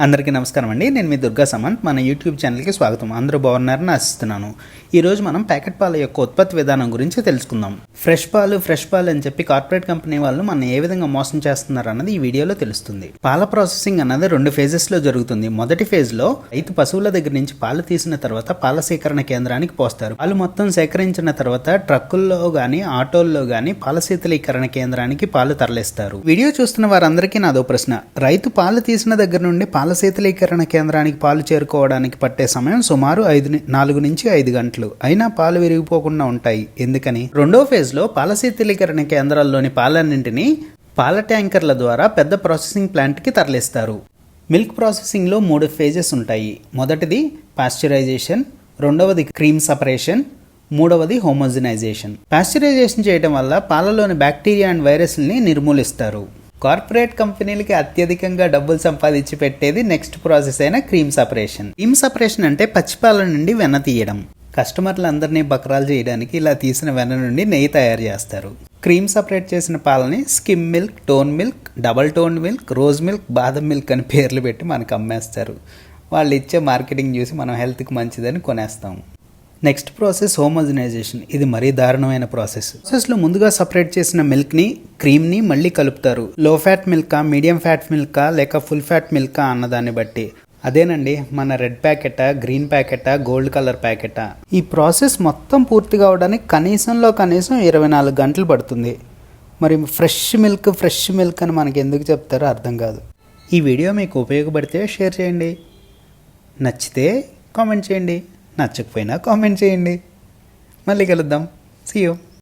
అందరికీ నమస్కారం అండి. నేను మీ దుర్గా సమంత్. మన యూట్యూబ్ ఛానల్కి స్వాగతం. అందరూ బాగున్నారని ఆశిస్తున్నాను. ఈరోజు మనం ప్యాకెట్ పాల యొక్క ఉత్పత్తి విధానం గురించి తెలుసుకుందాం. ఫ్రెష్ పాలు ఫ్రెష్ పాలు అని చెప్పి కార్పొరేట్ కంపెనీ వాళ్ళు మన ఏ విధంగా మోసం చేస్తున్నారు అన్నది ఈ వీడియోలో తెలుస్తుంది. పాల ప్రాసెసింగ్ అన్నది రెండు ఫేజెస్లో జరుగుతుంది. మొదటి ఫేజ్లో రైతు పశువుల దగ్గర నుంచి పాలు తీసిన తర్వాత పాల సేకరణ కేంద్రానికి పోస్తారు. పాలు మొత్తం సేకరించిన తర్వాత ట్రక్కుల్లో కానీ ఆటోల్లో కానీ పాల శీతలీకరణ కేంద్రానికి పాలు తరలిస్తారు. వీడియో చూస్తున్న వారందరికీ నాదో ప్రశ్న. రైతు పాలు తీసిన దగ్గర నుండి పాల శీతలీకరణ కేంద్రానికి పాలు చేరుకోవడానికి పట్టే సమయం సుమారు ఐదు నాలుగు నుంచి ఐదు గంటలు. అయినా పాలు విరిగిపోకుండా ఉంటాయి. ఎందుకని? రెండో ఫేజ్లో పాల శీతలీకరణ కేంద్రాల్లోని పాలన్నింటినీ పాల ట్యాంకర్ల ద్వారా పెద్ద ప్రాసెసింగ్ ప్లాంట్కి తరలిస్తారు. మిల్క్ ప్రాసెసింగ్లో మూడు ఫేజెస్ ఉంటాయి. మొదటిది పాశ్చరైజేషన్ రెండవది క్రీమ్ సపరేషన్ మూడవది హోమోజినైజేషన్. పాశ్చరైజేషన్ చేయడం వల్ల పాలలోని బ్యాక్టీరియా అండ్ వైరస్ని నిర్మూలిస్తారు. కార్పొరేట్ కంపెనీలకి అత్యధికంగా డబ్బులు సంపాదించి పెట్టేది నెక్స్ట్ ప్రాసెస్ అయిన క్రీమ్ సపరేషన్ క్రీమ్ సపరేషన్ అంటే పచ్చిపాల నుండి వెన్న తీయడం. కస్టమర్లందరినీ బకరాలు చేయడానికి ఇలా తీసిన వెన్న నుండి నెయ్యి తయారు చేస్తారు. క్రీమ్ సపరేట్ చేసిన పాలని skim milk tone milk double tone milk rose milk బాదం మిల్క్ అని పేర్లు పెట్టి మనకు అమ్మేస్తారు. వాళ్ళు ఇచ్చే మార్కెటింగ్ చూసి మనం హెల్త్కి మంచిదని కొనేస్తాం. నెక్స్ట్ ప్రాసెస్ హోమోజనైజేషన్ ఇది మరీ దారుణమైన ప్రాసెస్ ప్రాసెస్లో ముందుగా సపరేట్ చేసిన మిల్క్ని క్రీమ్ని మళ్ళీ కలుపుతారు. లో ఫ్యాట్ మిల్కా మీడియం ఫ్యాట్ మిల్కా లేక ఫుల్ ఫ్యాట్ మిల్కా అన్నదాన్ని బట్టి. అదేనండి మన రెడ్ ప్యాకెటా గ్రీన్ ప్యాకెటా గోల్డ్ కలర్ ప్యాకెటా ఈ ప్రాసెస్ మొత్తం పూర్తి కావడానికి కనీసంలో కనీసం ఇరవై నాలుగు గంటలు పడుతుంది. మరి ఫ్రెష్ మిల్క్ ఫ్రెష్ మిల్క్ అని మనకి ఎందుకు చెప్తారో అర్థం కాదు. ఈ వీడియో మీకు ఉపయోగపడితే షేర్ చేయండి. నచ్చితే కామెంట్ చేయండి. నచ్చకపోయినా కామెంట్ చేయండి. మళ్ళీ కలుద్దాం. See you